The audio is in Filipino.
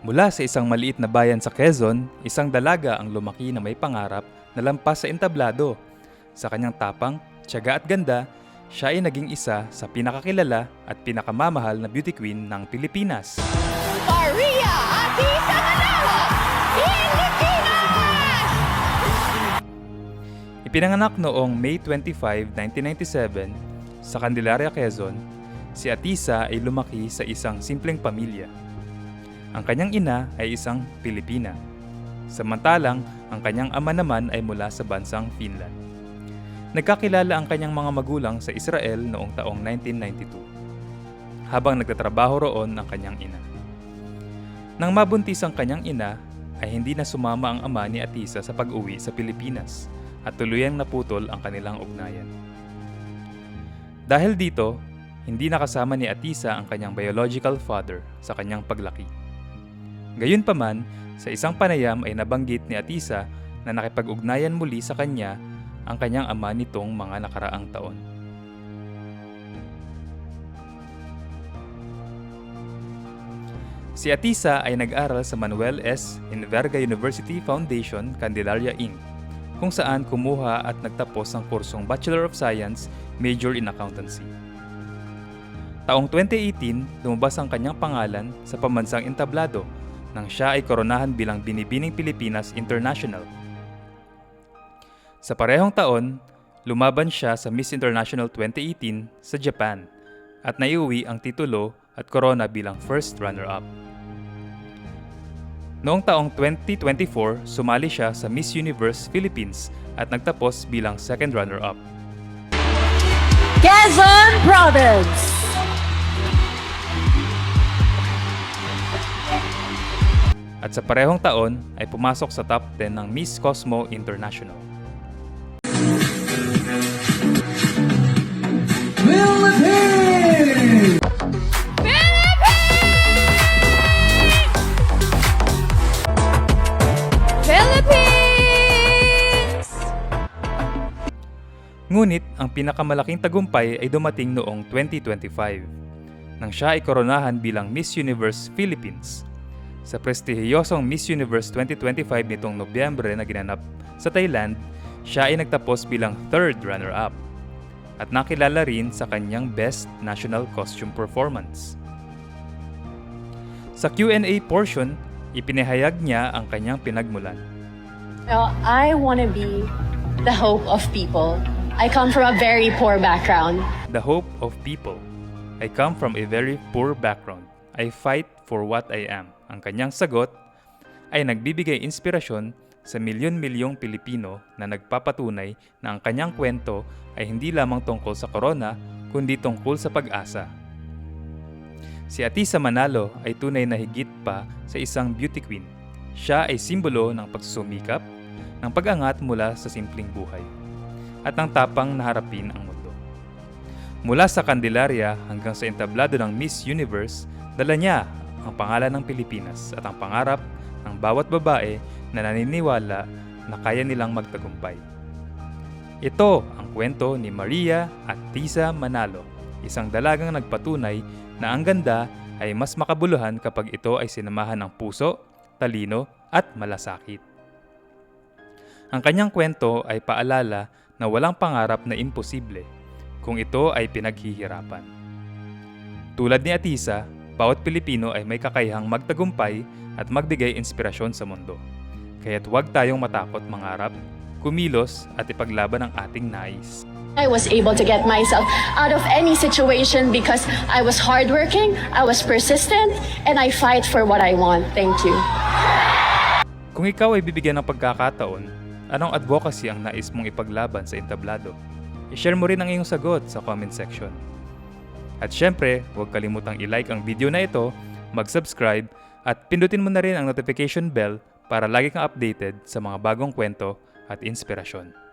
Mula sa isang maliit na bayan sa Quezon, isang dalaga ang lumaki na may pangarap na lampas sa entablado. Sa kanyang tapang, tiyaga at ganda, siya ay naging isa sa pinakakilala at pinakamamahal na beauty queen ng Pilipinas. Maria Atisa Manalo, Pilipinas! Ipinanganak noong May 25, 1997 sa Candelaria, Quezon, si Atisa ay lumaki sa isang simpleng pamilya. Ang kanyang ina ay isang Pilipina. Samantalang, ang kanyang ama naman ay mula sa bansang Finland. Nagkakilala ang kanyang mga magulang sa Israel noong taong 1992, habang nagtatrabaho roon ang kanyang ina. Nang mabuntis ang kanyang ina, ay hindi na sumama ang ama ni Atisa sa pag-uwi sa Pilipinas at tuluyang naputol ang kanilang ugnayan. Dahil dito, hindi nakasama ni Atisa ang kanyang biological father sa kanyang paglaki. Gayunpaman, sa isang panayam ay nabanggit ni Atisa na nakipag-ugnayan muli sa kanya ang kanyang ama nitong mga nakaraang taon. Si Atisa ay nag-aral sa Manuel S. Inverga University Foundation, Candelaria, Inc., kung saan kumuha at nagtapos ng kursong Bachelor of Science, major in Accountancy. Taong 2018, lumabas ang kanyang pangalan sa pamansang entablado nang siya ay koronahan bilang Binibining Pilipinas International. Sa parehong taon, lumaban siya sa Miss International 2018 sa Japan at naiuwi ang titulo at korona bilang first runner-up. Noong taong 2024, sumali siya sa Miss Universe Philippines at nagtapos bilang second runner-up. Quezon Province! At sa parehong taon ay pumasok sa top 10 ng Miss Cosmo International. Philippines! Ngunit ang pinakamalaking tagumpay ay dumating noong 2025 nang siya ay koronahan bilang Miss Universe Philippines. Sa prestihiyosong Miss Universe 2025 nitong Nobyembre na ginanap sa Thailand, siya ay nagtapos bilang third runner-up at nakilala rin sa kanyang Best National Costume Performance. Sa Q&A portion, ipinahayag niya ang kanyang pinagmulan. Well, I want to be the hope of people. I come from a very poor background. The hope of people. I come from a very poor background. I fight for what I am. Ang kanyang sagot ay nagbibigay inspirasyon sa milyon-milyong Pilipino na nagpapatunay na ang kanyang kwento ay hindi lamang tungkol sa corona, kundi tungkol sa pag-asa. Si Atisa Manalo ay tunay na higit pa sa isang beauty queen. Siya ay simbolo ng pagsusumikap, ng pag-angat mula sa simpleng buhay, at ng tapang na harapin ang mundo. Mula sa Candelaria hanggang sa entablado ng Miss Universe, dala niya ang pangalan ng Pilipinas at ang pangarap ng bawat babae na naniniwala na kaya nilang magtagumpay. Ito ang kwento ni Maria at Tisa Manalo, isang dalagang nagpatunay na ang ganda ay mas makabuluhan kapag ito ay sinamahan ng puso, talino at malasakit. Ang kanyang kwento ay paalala na walang pangarap na imposible kung ito ay pinaghihirapan. Tulad ni Atisa, bawat Pilipino ay may kakayahang magtagumpay at magbigay inspirasyon sa mundo. Kaya't huwag tayong matakot mangarap, kumilos at ipaglaban ang ating nais. I was able to get myself out of any situation because I was hardworking, I was persistent, and I fight for what I want. Thank you. Kung ikaw ay bibigyan ng pagkakataon, anong advocacy ang nais mong ipaglaban sa entablado? I-share mo rin ang iyong sagot sa comment section. At syempre, huwag kalimutang i-like ang video na ito, mag-subscribe, at pindutin mo na rin ang notification bell para lagi kang updated sa mga bagong kwento at inspirasyon.